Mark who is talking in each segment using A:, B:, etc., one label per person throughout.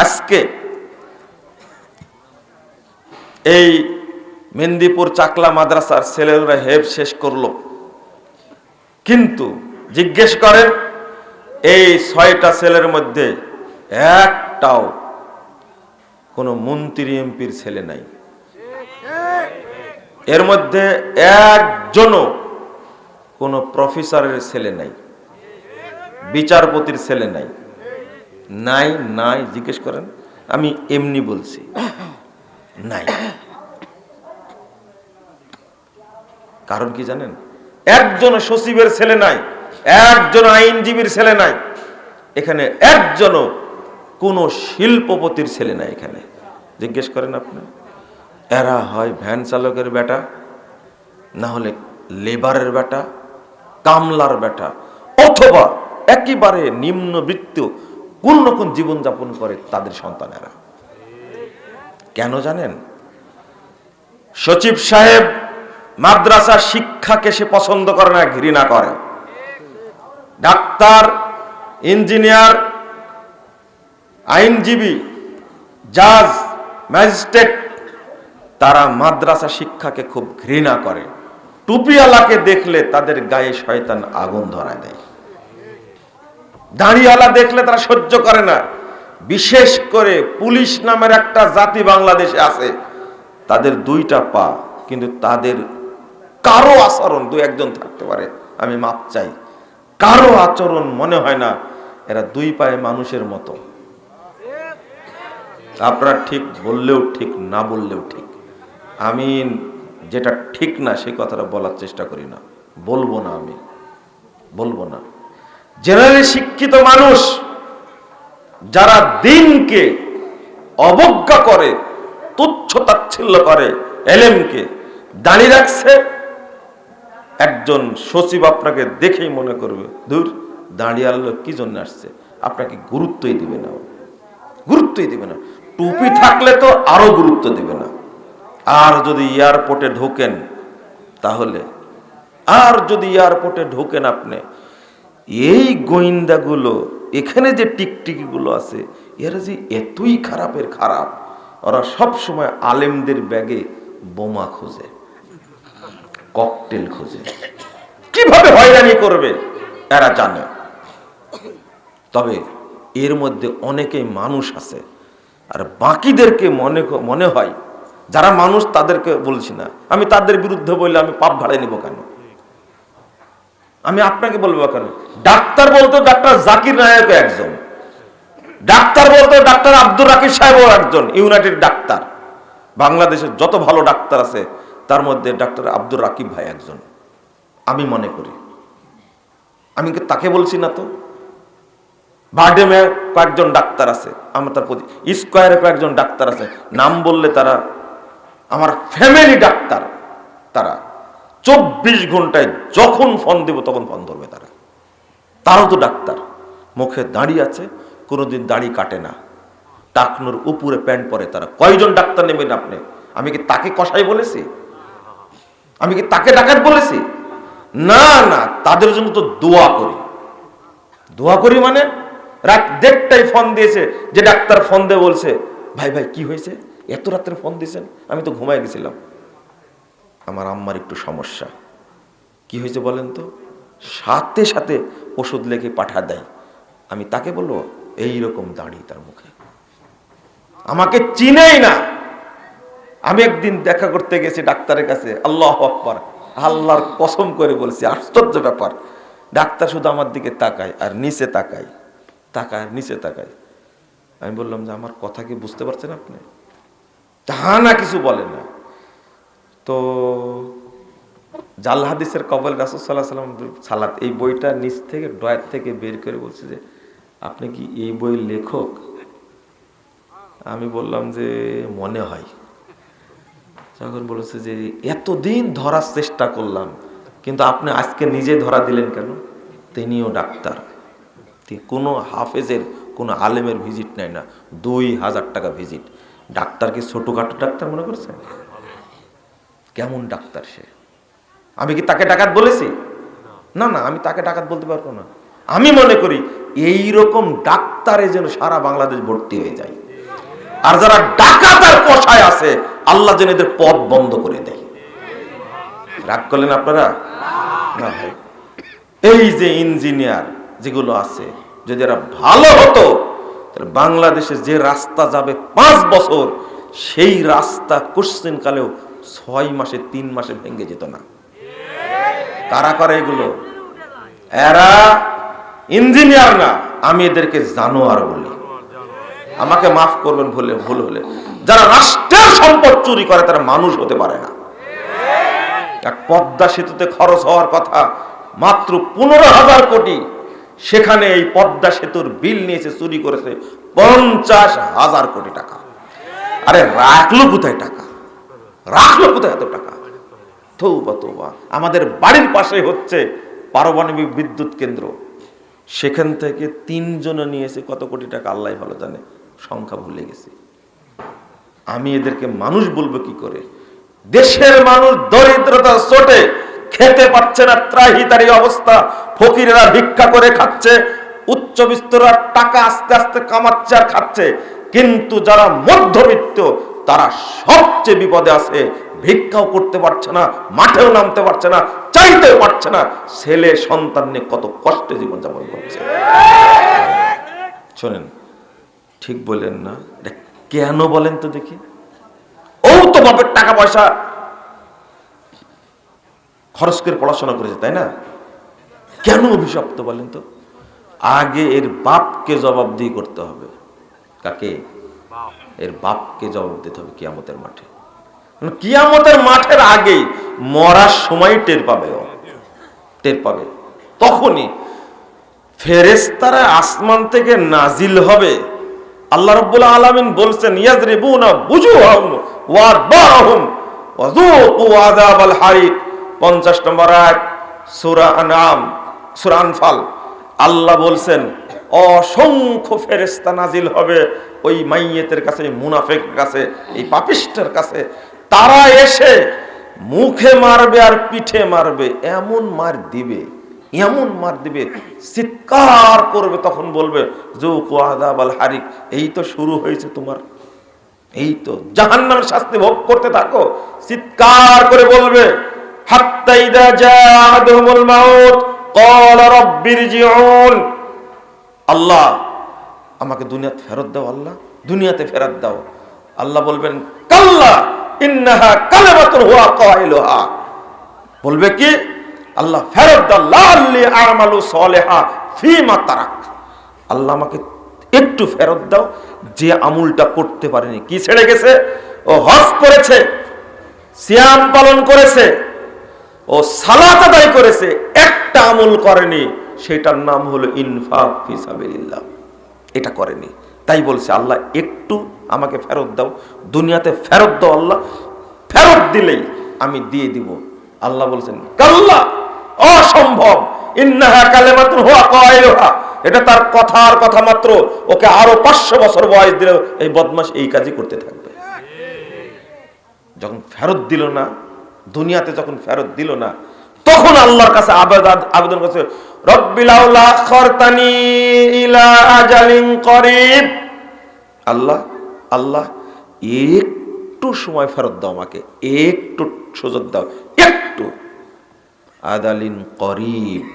A: আজকে এই মেদিনীপুর চাকলা মাদ্রাসার ছেলেরা হেফ শেষ করল। কিন্তু জিজ্ঞেস করেন, এই ছয়টা ছেলের মধ্যে একটাও কোনো মন্ত্রী এমপির ছেলে নাই। এর মধ্যে একজনও কোনো প্রফেসরের ছেলে নাই, বিচারপতির ছেলে নাই। নাই নাই, জিজ্ঞেস করেন, আমি এমনি বলছি। নাই। কারণ কি জানেন? একজন সচিবের ছেলে নাই, একজন আইনজীবীর ছেলে নাই, এখানে একজনও কোনো শিল্পপতির ছেলে নাই এখানে। জিজ্ঞেস করেন আপনি, এরা হয় ভ্যান চালকের বেটা, না হলে লেবারের বেটা, কামলার বেটা, অথবা একেবারে নিম্নবৃত্ত কোন রকম জীবনযাপন করে তাদের সন্তানেরা। কেন জানেন? সচিব সাহেব মাদ্রাসা শিক্ষাকে সে পছন্দ করে না, ঘৃণা করে। ডাক্তার, ইঞ্জিনিয়ার, আইনজীবী, জাজ, ম্যাজিস্ট্রেট, তারা মাদ্রাসা শিক্ষাকে খুব ঘৃণা করে। টুপিওয়ালাকে দেখলে তাদের গায়ে শয়তান আগুন ধরায় দেয়। দাঁড়িওয়ালা দেখলে তারা সহ্য করে না। বিশেষ করে পুলিশ নামের একটা জাতি বাংলাদেশে আছে। তাদের দুইটা পা, কিন্তু তাদের কারও আচরণ, দু একজন থাকতে পারে, আমি মাপ চাই। কারও আচরণ মনে হয় না, এরা দুই পায়ে মানুষের মতো। আপনারা ঠিক বললেও ঠিক, না বললেও ঠিক। আমি যেটা ঠিক না সেই কথাটা বলার চেষ্টা করি না। বলব না আমি। বলব না। জেনারেলি শিক্ষিত মানুষ যারা দিনকে অবজ্ঞা করে, তুচ্ছ তাচ্ছিল্য করে, এলেমকে দাঁড়িয়ে রাখছে, একজন সচিব আপনাকে দেখেই মনে করবে দূর দাঁড়িয়ে আলো কি জন্য আসছে? আপনাকে গুরুত্বই দিবে না গুরুত্বই দিবে না। টুপি থাকলে তো আরও গুরুত্ব দিবে না। আর যদি এয়ারপোর্টে ঢোকেন, তাহলে, আর যদি এয়ারপোর্টে ঢোকেন আপনি এই গোয়েন্দাগুলো, এখানে যে টিকটিকিগুলো আছে, এরা যে এতই খারাপের খারাপ, ওরা সব সময় আলেমদের ব্যাগে বোমা খোঁজে, ককটেল খোঁজে। কীভাবে হয়রানি করবে, এরা জানে। তবে এর মধ্যে অনেকেই মানুষ আছে, আর বাকিদেরকে মনে মনে হয়, যারা মানুষ তাদেরকে বলছি না, আমি তাদের বিরুদ্ধে বললে আমি পাপ ভাড়ে নিব কেন? আমি আপনাকে বলব কেন ডাক্তার বলতো ডাক্তার জাকির নায়ক একজন। ডাক্তার বলতো ডাক্তার আব্দুর রাকিব সাহেবও একজন, ইউনাইটেড ডাক্তার। বাংলাদেশের যত ভালো ডাক্তার আছে, তার মধ্যে ডাক্তার আব্দুর রাকিব ভাই একজন। আমি মনে করি। আমি তাকে বলছি না তো? বার্ডেমে কয়েকজন ডাক্তার আছে, আমার তার প্রতি স্কোয়ারে কয়েকজন ডাক্তার আছে। নাম বললে তারা আমার ফ্যামিলি ডাক্তার তারা। চব্বিশ ঘন্টায় যখন ফোন দেব তখন ফোন ধরবে তারা। তারও তো ডাক্তার। মুখে দাড়ি আছে, কোনোদিন দাড়ি কাটে না। টাকনোর উপরে প্যান্ট পরে তারা। কয়জন ডাক্তার নেবেন আপনি? আমি কি তাকে কষাই বলেছি? আমি কি তাকে ডাকাত বলেছি? না না, তাদের জন্য তো দোয়া করি। দোয়া করি মানে রাত দেড়টায় ফোন দিয়েছে, যে ডাক্তার ফোন দিয়ে বলছে, ভাই ভাই, কি হয়েছে? এত রাত্রে ফোন দিয়েছেন? আমি তো ঘুমায় গেছিলাম। আমার আম্মার একটু সমস্যা। কি হয়েছে বলেন তো? সাথে সাথে ওষুধ লেখে পাঠা দেয়। আমি তাকে বলব, এই রকম দাঁড়িয়ে তার মুখে। আমাকে চিনেই না। আমি একদিন দেখা করতে গেছি ডাক্তারের কাছে। আল্লাহ আকবার। আল্লাহর কসম করে বলছি, আশ্চর্য ব্যাপার। ডাক্তার শুধু আমার দিকে তাকায় আর নিচে তাকায়। তাকায় নিচে তাকায়। আমি বললাম যে, আমার কথা কি বুঝতে পারছেন আপনি? তা না কিছু বলে না। তো জাল হাদিসের কবল রাসুসাল্লাহ সাল্লাম সালাত, এই বইটা নিচ থেকে ডয়ের থেকে বের করে বলছে যে, আপনি কি এই বইয়ের লেখক? আমি বললাম যে, মনে হয়। তখন বলেছে যে, এতদিন ধরার চেষ্টা করলাম, কিন্তু আপনি আজকে নিজে ধরা দিলেন কেন? তিনিও ডাক্তার। কোনো হাফেজের, কোনো আলেমের ভিজিট নেয় না, দুই হাজার টাকা ভিজিট। ডাক্তারকে ছোটোখাটো ডাক্তার মনে করছেন কেমন ডাক্তার সে? আমি কি তাকে ডাকাত বলেছি? না না, আমি তাকে ডাকাত বলতে পারব না। আমি মনে করি এই রকম ডাক্তারে যেন সারা বাংলাদেশ ভর্তি হয়ে যায়। আর যারা ডাকাতার কষায় আছে, আল্লাহ যেন এদের পথ বন্ধ করে দেয়। রাগ করলেন আপনারা? এই যে ইঞ্জিনিয়ার যেগুলো আছে, যদি এরা ভালো হতো, তাহলে বাংলাদেশে যে রাস্তা যাবে পাঁচ বছর, সেই রাস্তা কোশ্চেন কালেও ছয় মাসে, তিন মাসে ভেঙে যেত না। কারা করে এগুলো? এরা ইঞ্জিনিয়ার না। আমি এদেরকে জানোয়ার বলি। আমাকে মাফ করবেন ভুলে ভুল হলে। যারা রাষ্ট্রের সম্পদ চুরি করে, তারা মানুষ হতে পারে না। এক পদ্মা সেতুতে খরচ হওয়ার কথা, মাত্র পনেরো হাজার কোটি। সেখানে এই পদ্মা সেতুর বিল নিয়েছে, চুরি করেছে পঞ্চাশ হাজার কোটি টাকা। আরে রাখল কোথায় টাকা? রাখল কোথায় এত টাকা? তৌবা আমাদের বাড়ির পাশে হচ্ছে পারমাণবিক বিদ্যুৎ কেন্দ্র। সেখান থেকে তিনজনে নিয়েছে কত কোটি টাকা, আল্লাহ ভালো জানে। সংখ্যা ভুলে গেছি। আমি এদেরকে মানুষ বলব কি করে? দেশের মানুষ দরিদ্রতা চোটে খেতে পাচ্ছে না ত্রাহি তারি অবস্থা। ফকিরেরা ভিক্ষা করে খাচ্ছে, উচ্চ বিস্তরার টাকা আস্তে আস্তে কামাচ্ছে আর খাচ্ছে। কিন্তু যারা মধ্যবিত্ত তারা সবচেয়ে বিপদে আছে। ভিক্ষাও করতে পারছে না, মাঠেও নামতে পারছে না, চাইতেও পারছে না। ছেলে সন্তান নিয়ে কত কষ্টে জীবনযাপন করছে। শোনেন, ঠিক বললেন না। কেন বলেন তো দেখি। ও তো বাপের টাকা পয়সা খরচ করে পড়াশোনা করেছে, তাই না? কেন অভিশপ্ত বলেন তো? আগে এর বাপকে জবাবদিহি করতে হবে। কাকে? এর বাপকে জবাব দিতে হবে কিয়ামতের মাঠে। মানে কিয়ামতের মাঠের আগেই মরার সময় টের পাবে টের পাবে। তখনই ফেরেস্তারা আসমান থেকে নাজিল হবে। আল্লাহ রাব্বুল আলামিন বলছেন, ইয়াজরিবুনা বুজুহাহুম ওয়া আদবারহুম ওয়া যুকু আযাবাল হারিক 50 নম্বর আয়াত, সূরা আনাম সূরা আনফাল। আল্লাহ বলছেন অসংখ্য ফেরেস্তা নাজিল হবে ওই মাইয়েতের কাছে মুনাফিকের কাছে, এই পাপিষ্টের কাছে। তারা এসে মুখে মারবে আর পিঠে মারবে, এমন মার দিবে, এমন মার দিবে, চিৎকার করবে, তখন বলবে জৌকু আদাব আল হারিক, এই তো শুরু হয়েছে তোমার। এই তো জাহান্নামের শাস্তি ভোগ করতে থাকো। চিৎকার করে বলবে, হাত্তা ইদা জাআদহুমুল মাউত, ক্বালা রাব্বিরজিউন আল্লাহ, আমাকে দুনিয়াতে ফেরত দাও আল্লাহ, দুনিয়াতে ফেরত দাও। আল্লাহ বলবেন, কাল্লা, ইন্নাহা কালেমাতুন হুয়া কাইলুহা। বলবে কি? আল্লাহ, ফেরত দাও, লাল্লি আমালু সলেহা ফিমা তারাক। আল্লাহ আমাকে একটু ফেরত দাও, যে আমুলটা করতে পারেনি। কি ছেড়ে গেছে? ও হজ করেছে, সিয়াম পালন করেছে, ও সালাত আদায় করেছে, একটা আমল করেনি। সেটার নাম হলো ইনফাক ফিসাবিল্লাহ এটা করেনি। তাই বলছে, আল্লাহ, একটু আমাকে ফেরত দাও। দুনিয়াতে ফেরত দাও আল্লাহ। ফেরত দিলেই আমি দিয়ে দিব। আল্লাহ বলছেন, কাল্লা, অসম্ভব। ইন্নাহা কালেমাতুন হুয়া কাইলুহা এটা তার কথার কথা মাত্র। ওকে আরও পাঁচশো বছর বয়স দিলে এই বদমাস এই কাজই করতে থাকবে। যখন ফেরত দিল না, দুনিয়াতে যখন ফেরত দিল না তখন আল্লাহর কাছে আবেদন করছে? আল্লাহ আল্লাহ, একটু সময় ফেরত দাও আমাকে। একটু সুযোগ দাও। একটু। আদালিন করিব।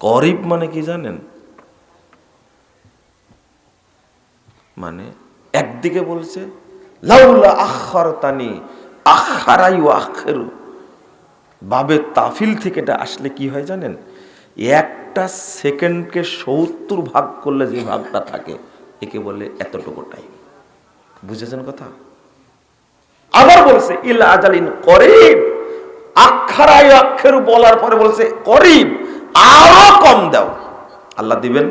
A: করিব মানে কি জানেন? মানে একদিকে বলছে, লাউলা আখারতানি আখারাই ও আখেরু। বাবে তাফিল থেকে এটা আসলে কি হয় জানেন? একটা সেকেন্ডকে সত্তর ভাগ করলে যে ভাগটা থাকে, একে বলে এতটুকু টাইম বুঝেছেন কথা? আবার বলছে, ইল আজালিন করিব। আখারাই আখেরু বলার পরে বলছে, করিব। আরও কম দাও। আল্লাহ দিবেন?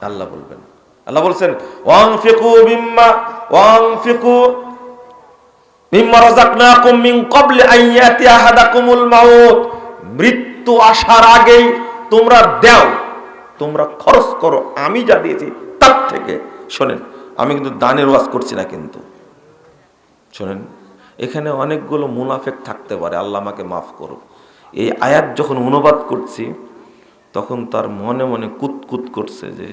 A: আল্লাহ বলবেন। আল্লাহ বলছেন ওয়াংফিকু মিম্মা ওয়াংফিকু মিম্মা রাযাকনাকুম মৃত্যু আসার আগেই তোমরা দাও, তোমরা খরচ করো, আমি যা দিয়েছি তার থেকে। শোনেন, আমি কিন্তু দানের ওয়াজ করছি না কিন্তু। শোনেন, এখানে অনেকগুলো মুনাফেক থাকতে পারে, আল্লাহ আমাকে মাফ করো এই আয়াত যখন অনুবাদ করছি, তখন তার মনে মনে কুতকুত করছে যে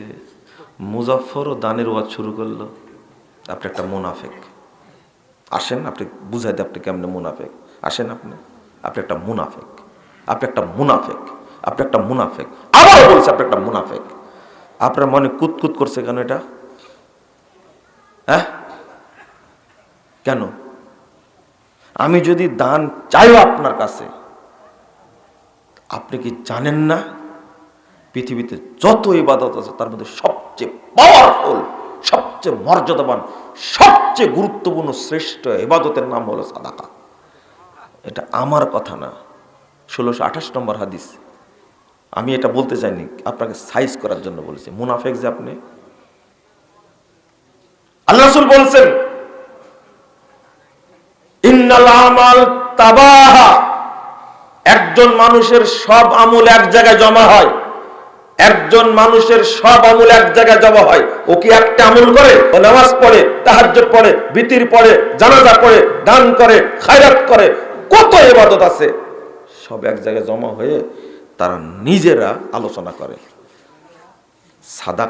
A: মুজাফরও দানের ওয়াজ শুরু করল আপনি একটা মুনাফেক। আসেন, আপনি বুঝাইতে আপনি কেমনে মুনাফেক? আসেন আপনি। আপনি একটা মুনাফেক। আপনি একটা মুনাফেক। আপনি একটা মুনাফেক। আবারও বলছে আপনি একটা মুনাফেক। আপনার মনে কুতকুত করছে কেন এটা? হ্যাঁ? কেন? আমি যদি দান চাইও আপনার কাছে, আপনি কি জানেন না? পৃথিবীতে যত ইবাদত আছে, তার মধ্যে সবচেয়ে পাওয়ারফুল সবচেয়ে মর্যাদাবান, সবচেয়ে গুরুত্বপূর্ণ, শ্রেষ্ঠ ইবাদতের নাম হলো সাদাকা। এটা আমার কথা না। ষোলোশো আঠাশ নম্বর হাদিস। আমি এটা বলতে চাইনি, আপনাকে সাইজ করার জন্য বলেছি। মুনাফেক যে আপনি, আল্লাহ বলছেন একজন মানুষের সব আমল এক জায়গায় জমা হয়। একজন মানুষের সব আমল এক জায়গায় জমা হয়। ও কি একটা আমল করে? ও নামাজ পড়ে, তাহাজ্জুদ পড়ে, বিতির পড়ে, জানাজা পড়ে, দান করে, খায়রাত করে, কত এবাদত আছে। সব এক জায়গায় জমা হয়ে তারা নিজেরা আলোচনা করে। সাদা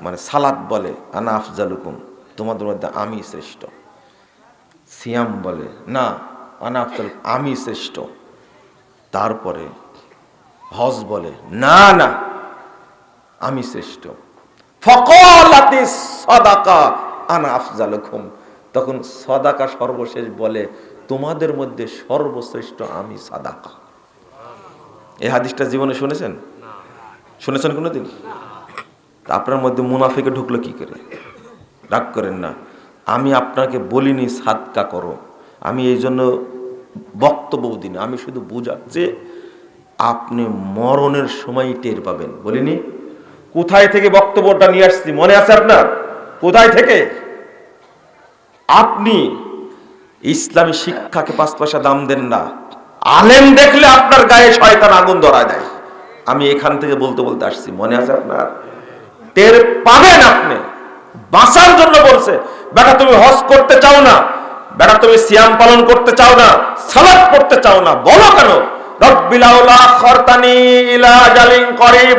A: মানে সালাদ বলে, আনা আফজালুকুম, তোমাদের মধ্যে আমি শ্রেষ্ঠ। সিয়াম বলে, না, আনা আফজাল আমি শ্রেষ্ঠ। তারপরে হজ বলে, না না আমি শ্রেষ্ঠ। ফকলাতি সদাকা আনা আফজালুকুম। তখন সদাকা সর্বশেষ বলে, তোমাদের মধ্যে সর্বশ্রেষ্ঠ আমি সাদাকা। এই হাদিসটা জীবনে শুনেছেন? শুনেছেন কোনোদিন? আপনার মধ্যে মুনাফিকে ঢুকলো কি করে? রাগ করেন না। আমি আপনাকে বলিনি সাদকা করো। আমি এই জন্য বক্তব্য দিন আমি শুধু বুঝাচ্ছি, আপনি মরণের সময় টের পাবেন। বলিনি? কোথায় থেকে বক্তব্যটা নিয়ে আসছি? মনে আছে আপনার? কোথায় থেকে? আপনি ইসলামী শিক্ষাকে পাঁচ পয়সা দাম দেন না। আলেম দেখলে আপনার গায়ে শয়তান আগুন ধরা দেয়। আমি এখান থেকে বলতে বলতে আসছি। মনে আছে আপনার? টের পাবেন আপনি। বাঁচার জন্য বলছে, বেটা, তুমি হজ করতে চাও না। বেটা, তুমি সিয়াম পালন করতে চাও না। সালাদ করতে চাও না। বলো কেন? রব্বিল আউলা খরতানি ইলা জালিন করিব।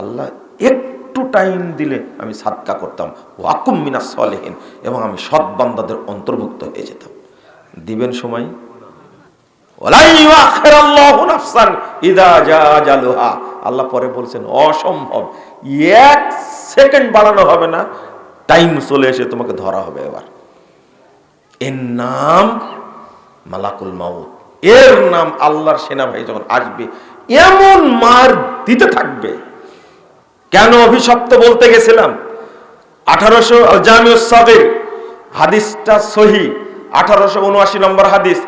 A: আল্লাহ একটু টাইম দিলে আমি সাদকা করতাম। ওয়াকুম মিনাস সলিহিন, এবং আমি সৎ বান্দাদের অন্তর্ভুক্ত হয়ে যেতাম। দিবেন সময়? আল্লাহ পরে বলছেন, অসম্ভব, এক সেকেন্ড বাড়ানো হবে না, টাইম চলে এসে তোমাকে ধরা হবে এবার। এর নাম মালাকুল মাউত। এর নাম আল্লাহর সেনাবাহিনী যখন আসবে, এমন মার দিতে থাকবে। কেন অভিশপ্ত বলতে গেছিলাম? আঠারোশো জামিউস সাবির, হাদিসটা সহি, আঠারোশো উনআশি নম্বর হাদিস।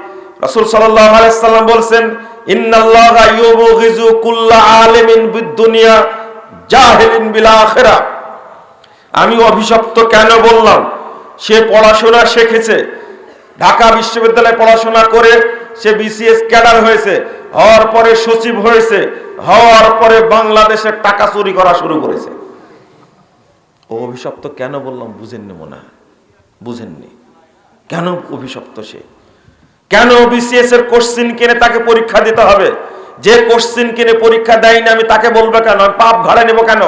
A: রসুল সাল্লাম বলছেন, ইন্নাল্লাহা ইউবগিজু কুল্লা আলিমিন বিদ্দুনিয়া জাহিলিন বিল আখিরা আমি অভিশপ্ত কেন বললাম? সে পড়াশোনা শিখেছে। ঢাকা বিশ্ববিদ্যালয়ে পড়াশোনা করে সে বিসিএস ক্যাডার হয়েছে, হওয়ার পরে সচিব হয়েছে, হওয়ার পরে বাংলাদেশের টাকা চুরি করা শুরু করেছে। ও অভিশপ্ত কেন বললাম বুঝেননি মনে হয়? বুঝেননি। কেন অভিশপ্ত সে? কেন বিসিএস এর কোশ্চিন কিনে তাকে পরীক্ষা দিতে হবে? যে কোশ্চিন কিনে পরীক্ষা দেয়নি, আমি তাকে বলব কেন? আমি পাপ ঘাড়ে নেব কেন?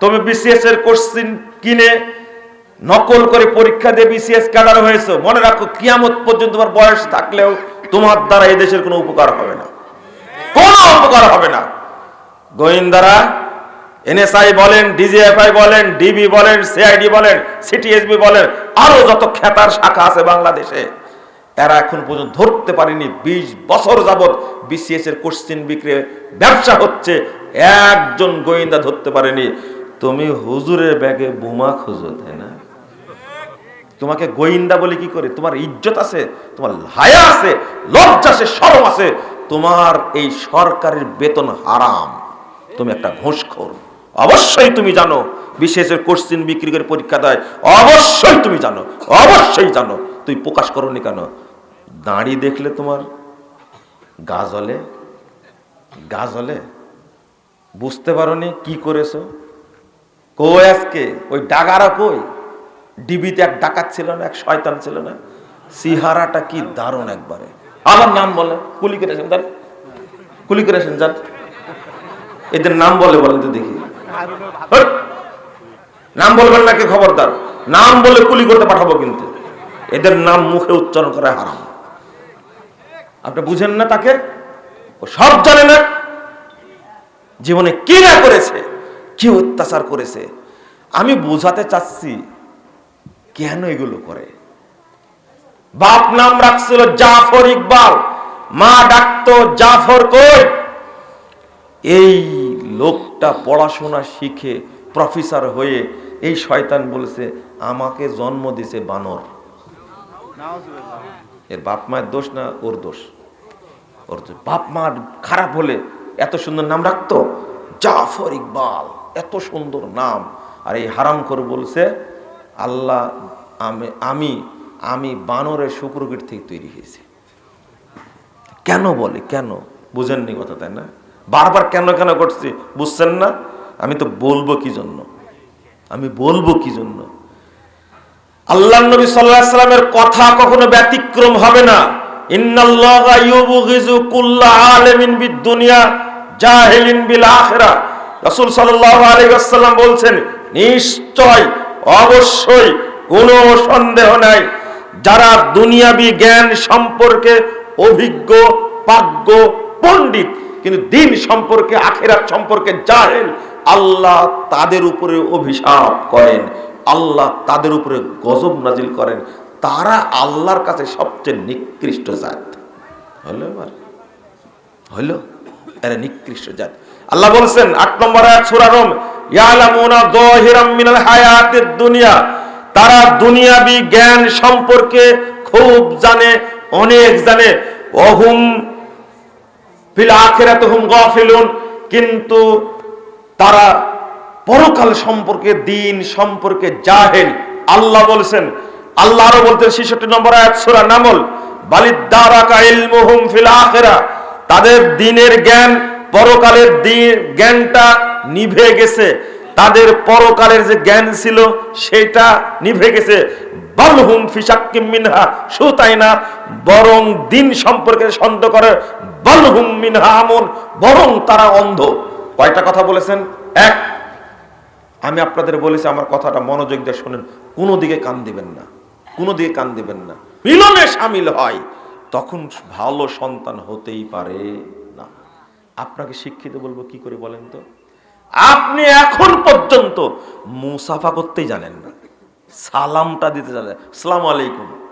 A: তুমি বিসিএস এর কোশ্চিন কিনে নকল করে পরীক্ষা দিয়ে বিসিএস ক্যাডার হয়েছে। মনে রাখো, কিয়ামত পর্যন্ত তোমার বয়স থাকলেও তোমার দ্বারা এই দেশের কোনো উপকার হবে না। কোনো উপকার হবে না। গোয়েন্দারা, এনএসআই বলেন, ডিজিএফআই বলেন, ডিবি বলেন, সিআইডি বলেন, সিটিএসবি বলেন, আরও যত খেতার শাখা আছে বাংলাদেশে, এরা এখন পর্যন্ত ধরতে পারেনি। বিশ বছর যাবৎ বিসিএস এর কোশ্চিন বিক্রি ব্যবসা হচ্ছে, একজন গোয়েন্দা ধরতে পারেনি। তুমি হুজুরের ব্যাগে বোমা খুঁজো, তাই না? তোমাকে গোয়েন্দা বলে কি করে? তোমার ইজ্জত আছে, তোমার হায়া আছে, লজ্জা আছে, শরম আছে। তোমার এই সরকারের বেতন হারাম। তুমি একটা ঘুষখোর। অবশ্যই তুমি জানো বিশেষের কোশ্চিন বিক্রি করে পরীক্ষা দেয়। অবশ্যই তুমি জানো, অবশ্যই জানো। তুই প্রকাশ করনি কেন? দাঁড়ি দেখলে তোমার, গা জ্বলে গা জ্বলে। বুঝতে পারোনি কি করেছ? কই আজকে? ওই ডাগারা কই? ডিবিতে এক ডাকাত ছিল না, এক শয়তান ছিল না। সিহারাটা কি দারুণ একবারে। আমার নাম বলে, কুলি করেছেন যান কুলি করেছেন যান। এদের নাম বলে বলেন তো দেখি। নাম বলবেন নাকি খবরদার। নাম বলে কুলি করতে পাঠাবো কিন্তু। এদের নাম মুখে উচ্চারণ করা হারাম। আপনি বুঝেন না তাকে? ও সব জানে না। জীবনে কি না করেছে, কি অত্যাচার করেছে। আমি বোঝাতে চাচ্ছি কেন এগুলো করে? বাপ নাম রাখছিল জাফর ইকবাল, মা ডাকতো জাফর কই? এই লোকটা পড়াশোনা শিখে প্রফেসর হয়ে এই শয়তান বলেছে, আমাকে জন্ম দিছে বানর। এর বাপ মায়ের দোষ না ওর দোষ? ওর বাপ মা খারাপ হলে এত সুন্দর নাম রাখতো? জাফর ইকবাল, এত সুন্দর নাম। আর এই হারাম করে বলছে আল্লাহ আমি আমি আমি বানরের শুক্রগির থেকে তৈরি হয়েছি। কেন বলে? কেন? বুঝেননি কথা, তাই না? বারবার কেন কেন করছি? বুঝছেন না? আমি তো বলব কি জন্য? আমি বলব কি জন্য? আল্লাহ নবী সাল্লাল্লাহু সাল্লামের কথা কখনো ব্যতিক্রম হবে না। বলছেন, নিশ্চয় অবশ্যই কোনো সন্দেহ নাই। যারা দুনিয়াবি জ্ঞান সম্পর্কে অভিজ্ঞ পাজ্ঞ পণ্ডিত, কিন্তু দিন সম্পর্কে, আখেরাত সম্পর্কে জাহেল আল্লাহ তাদের উপরে অভিশাপ করেন, আল্লাহ তাদের উপরে গজব নাজিল করেন। তারা আল্লাহর কাছে সবচেয়ে নিকৃষ্ট জাত। হলো এবার? হলো? এরা নিকৃষ্ট জাত। আল্লাহ বলছেন, আট নম্বর এক সূরা দুনিয়া। তারা দুনিয়াবি জ্ঞান সম্পর্কে খুব জানে, অনেক জানে। অহুম ফিল আখিরাতুহুম গাফিলুন। কিন্তু তারা পরকাল সম্পর্কে, দিন সম্পর্কে জাহেল। আল্লাহ বলছেন, আল্লাহ আরও বলতেন 66 নম্বর আয়াত সূরা নামল বালিদ্দারাকা ইলমুহুম ফিল আখিরা। তাদের দিনের জ্ঞান পরকালের জ্ঞানটা নিভে গেছে। তাদের পরকালের যে জ্ঞান ছিল, সেটা নিভে গেছে। বালহুম ফিসাক্কিম মিনহা শুধু তাই না বরং দিন সম্পর্কে সন্দেহ করে বালহুম মিনহা আমন, বরং তারা অন্ধ। কয়টা কথা বলেছেন? এক, আমি আপনাদের বলেছি, আমার কথাটা মনোযোগ দিয়ে শোনেন। কোনো দিকে কান দিবেন না। কোনো দিকে কান দিবেন না। মিলনে সামিল হয়। তখন ভালো সন্তান হতেই পারে। আপনাকে শিক্ষিত বলব, কি করে বলেন তো? আপনি এখন পর্যন্ত মুসাফা করতেই জানেন না। সালামটা দিতে জানেন সালাম আলাইকুম।